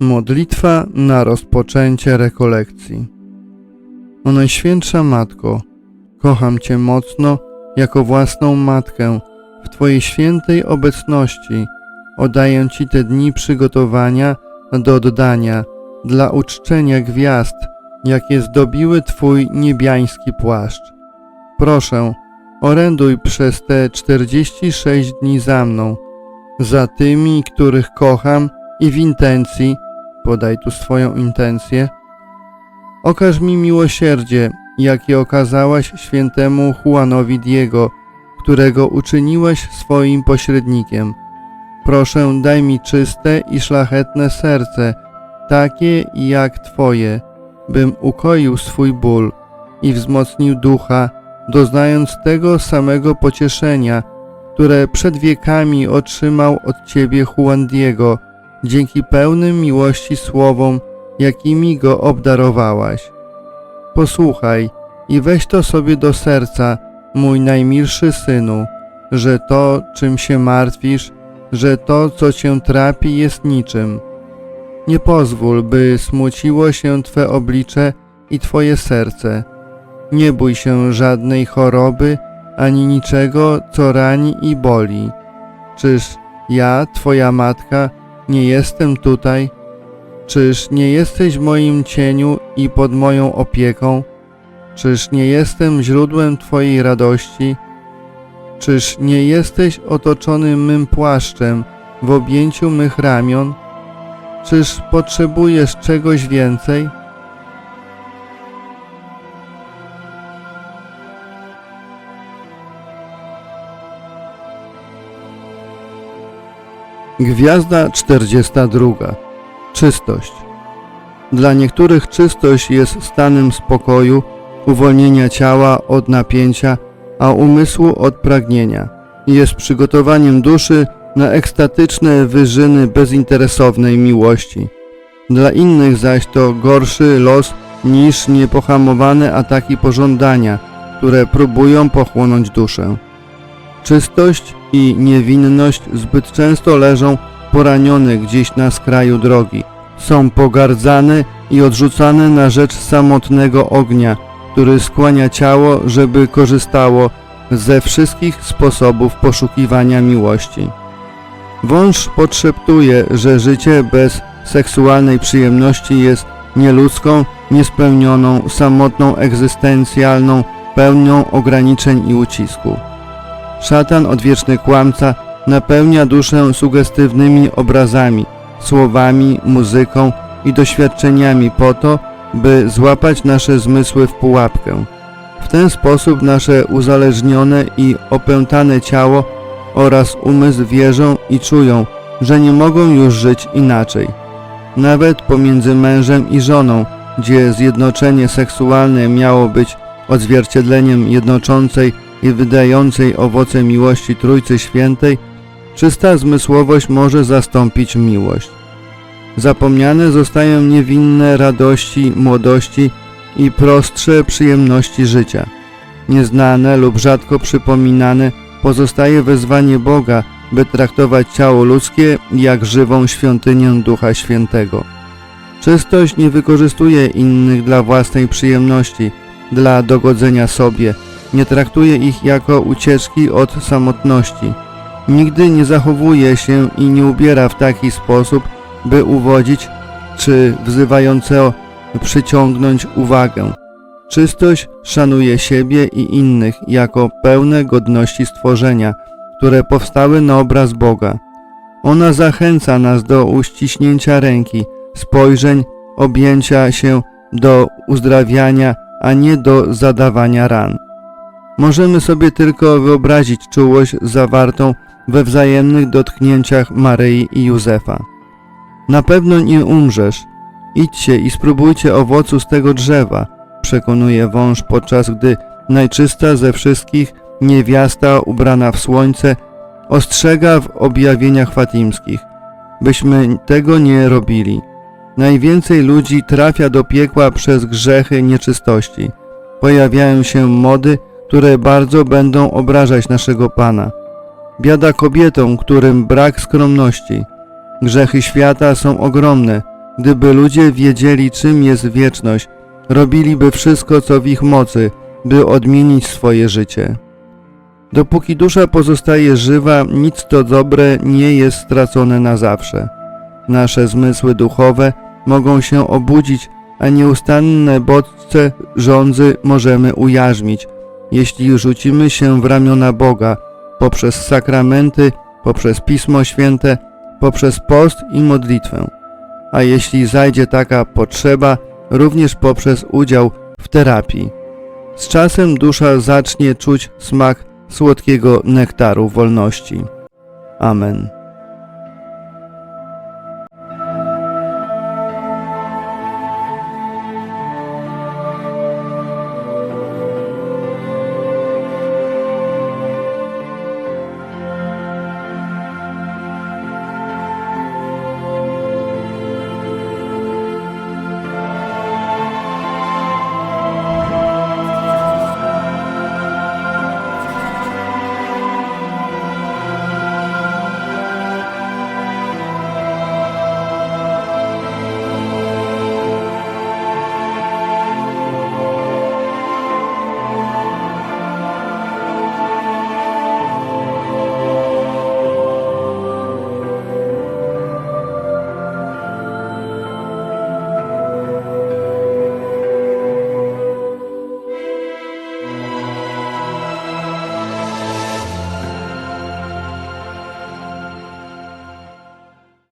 Modlitwa na rozpoczęcie rekolekcji. O Najświętsza Matko, kocham Cię mocno jako własną matkę. W Twojej świętej obecności oddaję Ci te dni przygotowania do oddania dla uczczenia gwiazd, jakie zdobiły Twój niebiański płaszcz. Proszę, oręduj przez te 46 dni za mną, za tymi, których kocham i w intencji, podaj tu swoją intencję, okaż mi miłosierdzie, jakie okazałaś świętemu Juanowi Diego, którego uczyniłeś swoim pośrednikiem. Proszę, daj mi czyste i szlachetne serce, takie jak Twoje, bym ukoił swój ból i wzmocnił ducha, doznając tego samego pocieszenia, które przed wiekami otrzymał od Ciebie Juan Diego, dzięki pełnym miłości słowom, jakimi go obdarowałaś. Posłuchaj i weź to sobie do serca, mój najmilszy synu, że to, czym się martwisz, że to, co cię trapi, jest niczym. Nie pozwól, by smuciło się Twe oblicze i Twoje serce. Nie bój się żadnej choroby, ani niczego, co rani i boli. Czyż ja, Twoja matka, nie jestem tutaj? Czyż nie jesteś w moim cieniu i pod moją opieką? Czyż nie jestem źródłem Twojej radości? Czyż nie jesteś otoczony mym płaszczem w objęciu mych ramion? Czyż potrzebujesz czegoś więcej? Gwiazda 42. Czystość. Dla niektórych czystość jest stanem spokoju, uwolnienia ciała od napięcia, a umysłu od pragnienia. Jest przygotowaniem duszy na ekstatyczne wyżyny bezinteresownej miłości. Dla innych zaś to gorszy los niż niepohamowane ataki pożądania, które próbują pochłonąć duszę. Czystość i niewinność zbyt często leżą poranione gdzieś na skraju drogi. Są pogardzane i odrzucane na rzecz samotnego ognia, który skłania ciało, żeby korzystało ze wszystkich sposobów poszukiwania miłości. Wąż podszeptuje, że życie bez seksualnej przyjemności jest nieludzką, niespełnioną, samotną, egzystencjalną, pełnią ograniczeń i ucisku. Szatan, odwieczny kłamca, napełnia duszę sugestywnymi obrazami, słowami, muzyką i doświadczeniami po to, by złapać nasze zmysły w pułapkę. W ten sposób nasze uzależnione i opętane ciało oraz umysł wierzą i czują, że nie mogą już żyć inaczej. Nawet pomiędzy mężem i żoną, gdzie zjednoczenie seksualne miało być odzwierciedleniem jednoczącej i wydającej owoce miłości Trójcy Świętej, czysta zmysłowość może zastąpić miłość. Zapomniane zostają niewinne radości młodości i prostsze przyjemności życia. Nieznane lub rzadko przypominane pozostaje wezwanie Boga, by traktować ciało ludzkie jak żywą świątynię Ducha Świętego. Czystość nie wykorzystuje innych dla własnej przyjemności, dla dogodzenia sobie, nie traktuje ich jako ucieczki od samotności. Nigdy nie zachowuje się i nie ubiera w taki sposób, by uwodzić czy wzywająco przyciągnąć uwagę. Czystość szanuje siebie i innych jako pełne godności stworzenia, które powstały na obraz Boga. Ona zachęca nas do uściśnięcia ręki, spojrzeń, objęcia się do uzdrawiania, a nie do zadawania ran. Możemy sobie tylko wyobrazić czułość zawartą we wzajemnych dotknięciach Maryi i Józefa. Na pewno nie umrzesz. Idźcie i spróbujcie owocu z tego drzewa, przekonuje wąż, podczas gdy najczysta ze wszystkich niewiasta ubrana w słońce ostrzega w objawieniach fatimskich, byśmy tego nie robili. Najwięcej ludzi trafia do piekła przez grzechy nieczystości. Pojawiają się mody, które bardzo będą obrażać naszego Pana. Biada kobietom, którym brak skromności. Grzechy świata są ogromne, Gdyby ludzie wiedzieli, czym jest wieczność, robiliby wszystko, co w ich mocy, by odmienić swoje życie. Dopóki dusza pozostaje żywa, nic to dobre nie jest stracone na zawsze. Nasze zmysły duchowe mogą się obudzić, a nieustanne bodźce żądzy możemy ujarzmić, jeśli rzucimy się w ramiona Boga poprzez sakramenty, poprzez Pismo Święte, poprzez post i modlitwę. A jeśli zajdzie taka potrzeba, również poprzez udział w terapii. Z czasem dusza zacznie czuć smak słodkiego nektaru wolności. Amen.